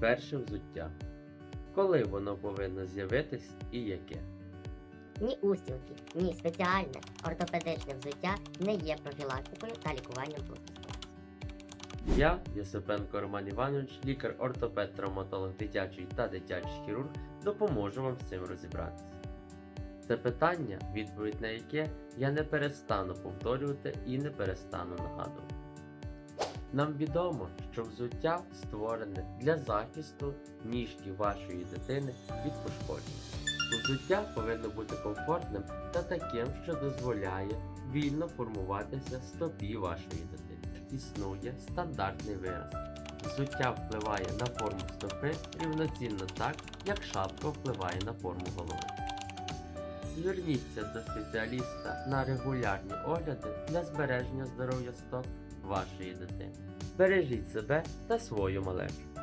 Перше взуття. Коли воно повинно з'явитись і яке? Ні устілки, ні спеціальне ортопедичне взуття не є профілактикою та лікуванням плоскостопості. Я, Єсипенко Роман Іванович, лікар-ортопед, травматолог дитячий та дитячий хірург, допоможу вам з цим розібратися. Це питання, відповідь на яке я не перестану повторювати і не перестану нагадувати. Нам відомо, що взуття створене для захисту ніжки вашої дитини від пошкоджень. Взуття повинно бути комфортним та таким, що дозволяє вільно формуватися стопі вашої дитини. Існує стандартний вираз. Взуття впливає на форму стопи рівноцінно так, як шапка впливає на форму голови. Зверніться до спеціаліста на регулярні огляди для збереження здоров'я стоп вашої дитини. Бережіть себе та свою малечу.